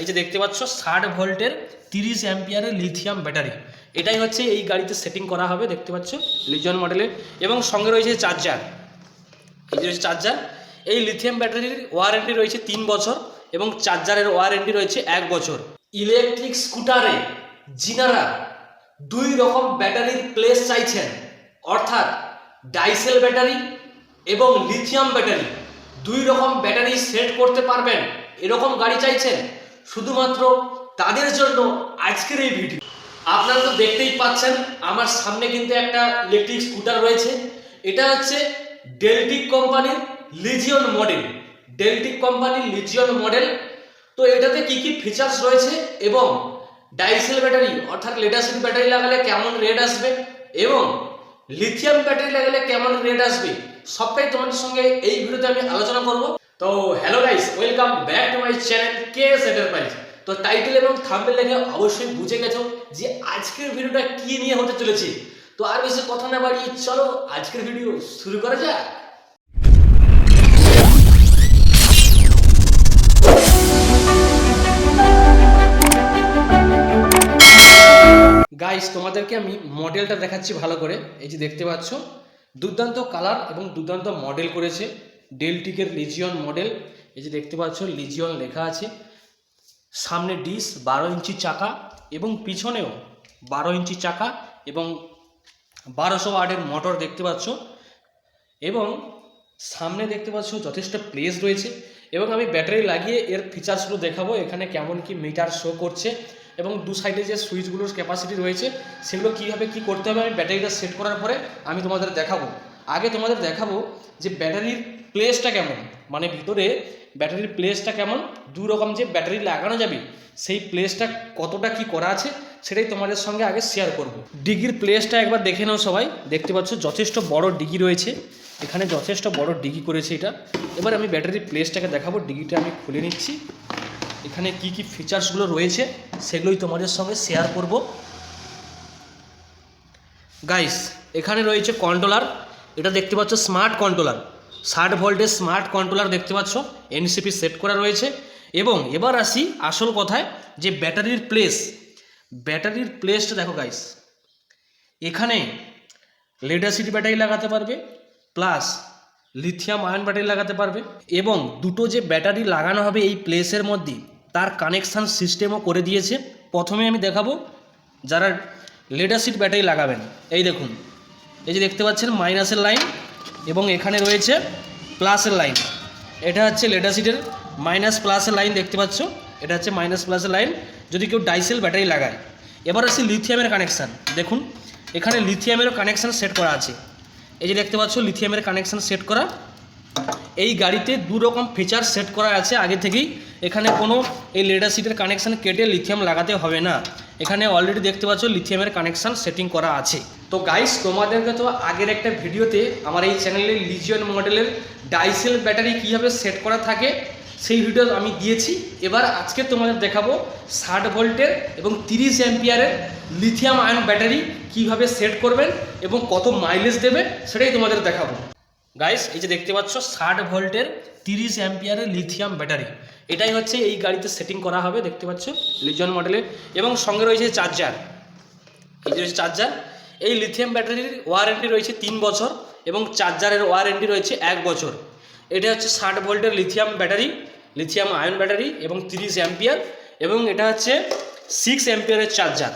এই যে দেখতে পাচ্ছ, ষাট ভোল্টের তিরিশ অ্যাম্পিয়ারের লিথিয়াম ব্যাটারি এটাই হচ্ছে এই গাড়িতে সেটিং করা হবে, দেখতে পাচ্ছ লিজন মডেলের এবং সঙ্গে রয়েছে চার্জার এই যে রয়েছে চার্জার এই লিথিয়াম ব্যাটারির ওয়ারেন্টি রয়েছে তিন বছর এবং চার্জারের ওয়ারেন্টি রয়েছে এক বছর। ইলেকট্রিক স্কুটারে জিনারা দুই রকম ব্যাটারির প্লেস চাইছেন। অর্থাৎ ডাইসেল ব্যাটারি এবং লিথিয়াম ব্যাটারি দুই রকম ব্যাটারি সেট করতে পারবেন, এরকম গাড়ি চাইছেন। শুধুমাত্র তাদের জন্য আজকের এই ভিডিও। আপনারা তো দেখতেই পাচ্ছেন, আমার সামনে কিন্তু একটা ইলেকট্রিক স্কুটার রয়েছে। এটা হচ্ছে ডেলটিক কোম্পানির লিজিয়ন মডেল ডেলটিক কোম্পানির লিজিয়ন মডেল তো এটাতে কি কি ফিচার্স রয়েছে এবং ডাইসেল ব্যাটারি অর্থাৎ লেডাসিড ব্যাটারি লাগালে কেমন রেট আসবে এবং লিথিয়াম ব্যাটারি লাগালে কেমন রেট আসবে, সবটাই তোমাদের সঙ্গে এই ভিডিওতে আমি আলোচনা করব। তো hello guys welcome back to my channel K S enterprise তো টাইটেল এবং থাম্বনেল দেখে অবশ্যই বুঝে গেছো যে আজকের ভিডিওটা কি নিয়ে হতে চলেছে। তো আর বেশি কথা না বাড়িয়ে চলো, আজকের ভিডিও শুরু করা যাক। গাইস তোমাদেরকে আমি মডেলটা দেখাচ্ছি ভালো করে। এই যে দেখতে পাচ্ছ, দুর্দান্ত কালার এবং দুর্দান্ত মডেল করেছে। ডেলটিকের লিজিয়ন মডেল এই যে দেখতে পাচ্ছ লিজিয়ন লেখা আছে। সামনে ডিস বারো ইঞ্চি চাকা এবং পিছনেও বারো ইঞ্চি চাকা এবং বারোশো ওয়ার্ডের মোটর দেখতে পাচ্ছ। এবং সামনে দেখতে পাচ্ছ, যথেষ্ট প্লেস রয়েছে। এবং আমি ব্যাটারি লাগিয়ে এর ফিচার্সগুলো দেখাবো, এখানে কেমন কি মিটার শো করছে এবং দু সাইডে যে সুইচগুলোর ক্যাপাসিটি রয়েছে, সেগুলো কীভাবে কি করতে হবে আমি ব্যাটারিটা সেট করার পরে আমি তোমাদের দেখাবো। আগে তোমাদের দেখাবো যে ব্যাটারির প্লেসটা কেমন? মানে ভিতরে ব্যাটারির প্লেসটা কেমন? দু রকম যে ব্যাটারি লাগানো যাবে, সেই প্লেসটা কতটা কি করা আছে, সেটাই তোমাদের সঙ্গে আগে শেয়ার করব। ডিগির প্লেসটা একবার দেখে নাও সবাই। দেখতে পাচ্ছ যথেষ্ট বড় ডিগি রয়েছে। এখানে যথেষ্ট বড় ডিগি করেছে এটা। এবার আমি ব্যাটারির প্লেসটাকে দেখাবো। ডিগিটা আমি খুলে নিচ্ছি। এখানে কি কি ফিচার্সগুলো রয়েছে, সেগুলোই তোমাদের সঙ্গে শেয়ার করব। গাইস এখানে রয়েছে কন্ট্রোলার এটা দেখতে পাচ্ছ স্মার্ট কন্ট্রোলার ষাট ভোল্টের স্মার্ট কন্ট্রোলার দেখতে পাচ্ছ এনসিপি সেট করা রয়েছে। এবং এবার আসি আসল কথায় যে ব্যাটারির প্লেস ব্যাটারির প্লেসটা দেখো গাইস এখানে লেড অ্যাসিড ব্যাটারি লাগাতে পারবে প্লাস লিথিয়াম আয়ন ব্যাটারি লাগাতে পারবে এবং দুটো যে ব্যাটারি লাগানো হবে এই প্লেসের মধ্যে, তার কানেকশান সিস্টেমও করে দিয়েছে। প্রথমে আমি দেখাবো যারা লেড অ্যাসিড ব্যাটারি লাগাবেন। এই দেখুন, এই যে দেখতে পাচ্ছেন মাইনাসের লাইন এবং এখানে রয়েছে প্লাসের লাইন এটা হচ্ছে লেডাসিডের মাইনাস প্লাসের লাইন দেখতে পাচ্ছ। এটা হচ্ছে মাইনাস প্লাসের লাইন যদি কেউ ডাইসেল ব্যাটারি লাগায়। এবার আছে লিথিয়ামের কানেকশান দেখুন, এখানে লিথিয়ামেরও কানেকশান সেট করা আছে। এই যে দেখতে পাচ্ছ লিথিয়ামের কানেকশান সেট করা। এই গাড়িতে দু রকম ফিচার সেট করা আছে। আগে থেকেই এখানে কোনো এই লেডার সিটের কানেকশান কেটে লিথিয়াম লাগাতে হবে না। এখানে অলরেডি দেখতে পাচ্ছ লিথিয়ামের কানেকশান সেটিং করা আছে। তো গাইস তোমাদেরকে তো আগের একটা ভিডিওতে আমার এই চ্যানেলে লিজিয়ন মডেলের ডাইসেল ব্যাটারি কীভাবে সেট করা থাকে, সেই ভিডিও আমি দিয়েছি। এবার আজকে তোমাদের দেখাবো ষাট ভোল্টের এবং তিরিশ অ্যাম্পিয়ারের লিথিয়াম আয়ন ব্যাটারি কীভাবে সেট করবেন এবং কত মাইলেজ দেবে, সেটাই তোমাদের দেখাবো। গাইস এই যে দেখতে পাচ্ছ, ষাট ভোল্টের তিরিশ অ্যাম্পিয়ারের লিথিয়াম ব্যাটারি এটাই হচ্ছে এই গাড়িতে সেটিং করা হবে, দেখতে পাচ্ছ লিজন মডেলের এবং সঙ্গে রয়েছে চার্জার এই যে রয়েছে চার্জার এই লিথিয়াম ব্যাটারির ওয়ারেন্টি রয়েছে তিন বছর এবং চার্জারের ওয়ারেন্টি রয়েছে এক বছর। এটা হচ্ছে ষাট ভোল্টের lithium battery lithium ion battery এবং তিরিশ অ্যাম্পিয়ার এবং এটা হচ্ছে সিক্স অ্যাম্পিয়ারের চার্জার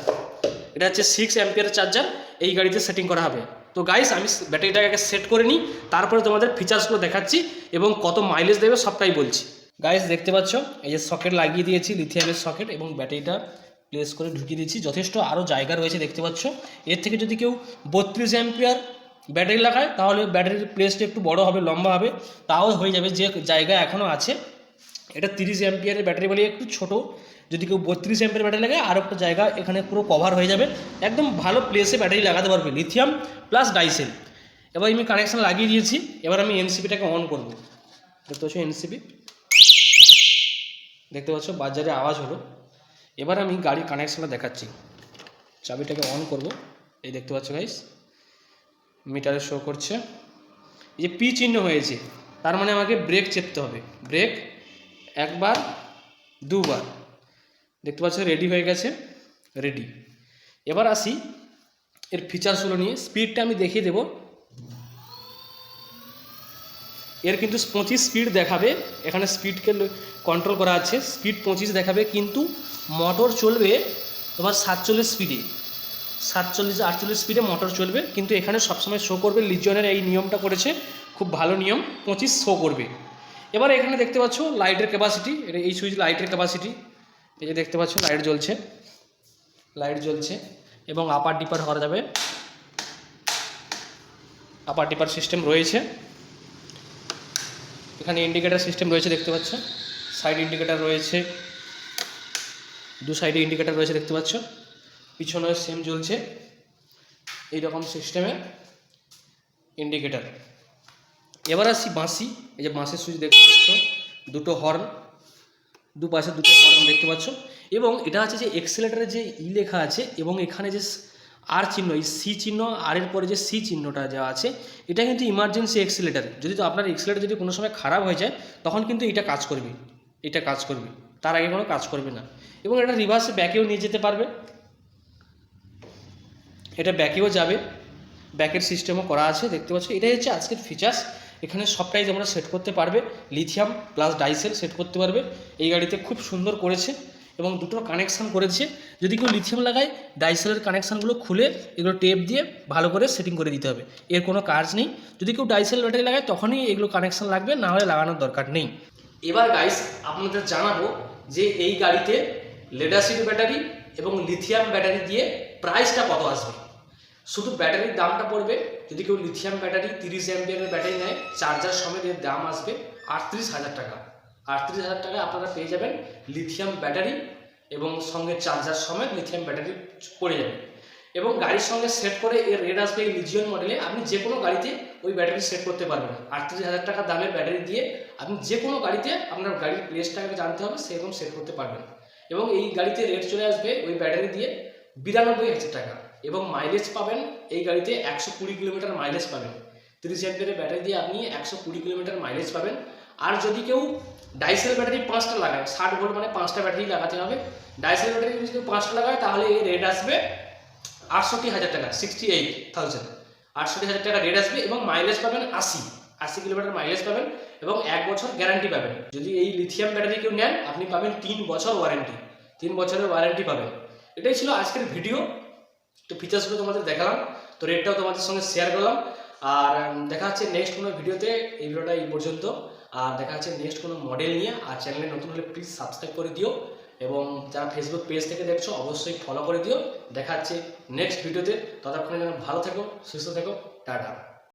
এটা হচ্ছে সিক্স অ্যাম্পিয়ারের চার্জার এই গাড়িতে সেটিং করা হবে। তো গাইস আমি ব্যাটারিটাকে আগে সেট করে নিই, তারপরে তোমাদের ফিচার্সগুলো দেখাচ্ছি এবং কত মাইলেজ দেবে সবটাই বলছি। গাইস দেখতে পাচ্ছ, এই যে সকেট লাগিয়ে দিয়েছি লিথিয়ামের সকেট এবং ব্যাটারিটা প্লেস করে ঢুকিয়ে দিয়েছি। যথেষ্ট আরও জায়গা রয়েছে, দেখতে পাচ্ছ। এর থেকে যদি কেউ বত্রিশ অ্যাম্পিয়ার ব্যাটারি লাগায়, তাহলে ব্যাটারির প্লেসটা একটু বড় হবে, লম্বা হবে। তাও হয়ে যাবে, যে জায়গা এখনও আছে, এটা তিরিশ অ্যাম্পিয়ারের ব্যাটারি বলে একটু ছোট। যদি কেউ বত্রিশ অ্যাম্পিয়ার ব্যাটারি লাগে আর একটা জায়গা এখানে পুরো কভার হয়ে যাবে। একদম ভালো প্লেসে ব্যাটারি লাগাতে পারবে লিথিয়াম প্লাস ডাইসেল এবার আমি কানেকশান লাগিয়ে দিয়েছি, এবার আমি এনসিপিটাকে অন করব। দেখতে পাচ্ছ এনসিপি দেখতে পাচ্ছ বাজারে আওয়াজ হলো। এবার আমি গাড়ির কানেকশানটা দেখাচ্ছি। চাবিটাকে অন করব। এই দেখতে পাচ্ছ গাইস মিটারে শো করছে। এই যে পি চিহ্ন হয়েছে, তার মানে আমাকে ব্রেক চেপতে হবে। ব্রেক একবার, দুবার। দেখতে পাচ্ছ রেডি হয়ে গেছে রেডি এবার আসি, এর ফিচার্সগুলো নিয়ে। স্পিডটা আমি দেখিয়ে দেবো। এর কিন্তু পঁচিশ স্পিড দেখাবে। এখানে স্পিডকে কন্ট্রোল করা আছে। স্পিড পঁচিশ দেখাবে, কিন্তু মোটর চলবে তোমার সাতচল্লিশ স্পিডে সাতচল্লিশ, আটচল্লিশ স্পিডে মোটর চলবে, কিন্তু এখানে সবসময় শো করবে। লিজনের এই নিয়মটা করেছে। খুব ভালো নিয়ম, পঁচিশ শো করবে। এবার এখানে দেখতে পাচ্ছ লাইটের ক্যাপাসিটি এটা এই সুইচ লাইটের ক্যাপাসিটি এই যে দেখতে পাচ্ছ লাইট জ্বলছে। লাইট জ্বলছে এবং আপার ডিপার করা যাবে। আপার ডিপার সিস্টেম রয়েছে। এখানে ইন্ডিকেটার সিস্টেম রয়েছে, দেখতে পাচ্ছ। সাইড ইন্ডিকেটার রয়েছে। দু সাইডে ইন্ডিকেটার রয়েছে, দেখতে পাচ্ছ। পিছনে সেম জ্বলছে। এইরকম সিস্টেমে ইন্ডিকেটার এবার আসি বাঁশি। এই যে বাঁশের সুইচ দেখতে পাচ্ছ, দুটো হর্ন দু পাশে দুটো হর্ন দেখতে পাচ্ছ। এবং এটা আছে যে এক্সেলেটারে যে ই লেখা আছে এবং এখানে যে আর চিহ্ন, এই সি চিহ্ন আর এর পরে যে সি চিহ্নটা যা আছে, এটা কিন্তু ইমার্জেন্সি এক্সেলেটার যদি তো আপনার এক্সেলেটার যদি কোনো সময় খারাপ হয়ে যায়, তখন কিন্তু এটা কাজ করবে। এটা কাজ করবে। তার আগে কোনো কাজ করবে না। এবং এটা রিভার্সে ব্যাকেও নিয়ে যেতে পারবে। এটা ব্যাকেও যাবে। ব্যাকের সিস্টেমও করা আছে, দেখতে পাচ্ছ। এটাই হচ্ছে আজকের ফিচার্স এখানে সবটাই তোমরা সেট করতে পারবে লিথিয়াম প্লাস ডাইসেল সেট করতে পারবে। এই গাড়িতে খুব সুন্দর করেছে এবং দুটো কানেকশান করেছে। যদি কেউ লিথিয়াম লাগায় ডাইসেলের কানেকশানগুলো খুলে এগুলো টেপ দিয়ে ভালো করে সেটিং করে দিতে হবে। এর কোনো কাজ নেই। যদি কেউ ডাইসেল ব্যাটারি লাগায়, তখনই এগুলো কানেকশান লাগবে, না হলে লাগানোর দরকার নেই। এবার গাইস আপনাদের জানাব যে এই গাড়িতে লেডাসিড ব্যাটারি এবং লিথিয়াম ব্যাটারি দিয়ে প্রাইসটা কত আসবে। শুধু ব্যাটারির দামটা পড়বে, যদি কেউ লিথিয়াম ব্যাটারি তিরিশ অ্যাম্পিয়ারের ব্যাটারি নেয় চার্জার সমেত এর দাম আসবে আটত্রিশ হাজার টাকা। আটত্রিশ হাজার টাকায় আপনারা পেয়ে যাবেন লিথিয়াম ব্যাটারি এবং সঙ্গে চার্জার সমেত লিথিয়াম ব্যাটারি পড়ে যাবে। এবং গাড়ির সঙ্গে সেট করে এর রেট আসবে এই লিজিয়ন মডেলে আপনি যে কোনো গাড়িতে ওই ব্যাটারি সেট করতে পারবেন। আটত্রিশ হাজার টাকা দামের ব্যাটারি দিয়ে আপনি যে কোনো গাড়িতে আপনার গাড়ির প্লেসটাকে জানতে হবে, সেরকম সেট করতে পারবেন। এবং এই গাড়িতে রেট চলে আসবে ওই ব্যাটারি দিয়ে বিরানব্বই হাজার টাকা। এবং মাইলেজ পাবেন এই গাড়িতে একশো কুড়ি কিলোমিটার মাইলেজ পাবেন। তিরিশ অ্যাম্পিয়ারের ব্যাটারি দিয়ে আপনি একশো কুড়ি কিলোমিটার মাইলেজ পাবেন। আর যদি কেউ ডাইসেল ব্যাটারি পাঁচটা লাগায়, ষাট ভোল্ট মানে পাঁচটা ব্যাটারি লাগাতে হবে। ডাইসেল ব্যাটারি যদি কেউ পাঁচটা লাগায়, তাহলে এই রেট আসবে আটষট্টি হাজার টাকা সিক্সটি এইট থাউজেন্ড আটষট্টি হাজার টাকা রেট আসবে এবং মাইলেজ পাবেন আশি। আশি কিলোমিটার মাইলেজ পাবেন এবং এক বছর গ্যারান্টি পাবেন। যদি এই লিথিয়াম ব্যাটারি কেউ নেন, আপনি পাবেন তিন বছর ওয়ারেন্টি তিন বছরের ওয়ারেন্টি পাবেন। এটাই ছিল আজকের ভিডিও তো ফিচার্সগুলো তোমাদের দেখালাম, তো রেটটাও তোমাদের সঙ্গে শেয়ার করলাম। আর দেখা হচ্ছে নেক্সট কোনো ভিডিওতে এই ভিডিওটা এই পর্যন্ত। আর দেখা হচ্ছে নেক্সট কোনো মডেল নিয়ে। আর চ্যানেলে নতুন হলে প্লিজ সাবস্ক্রাইব করে দিও। এবং যারা ফেসবুক পেজ থেকে দেখছ, অবশ্যই ফলো করে দিও। দেখা হচ্ছে নেক্সট ভিডিওতে ততক্ষণে যেন ভালো থেকো, সুস্থ থেকো, টাটা।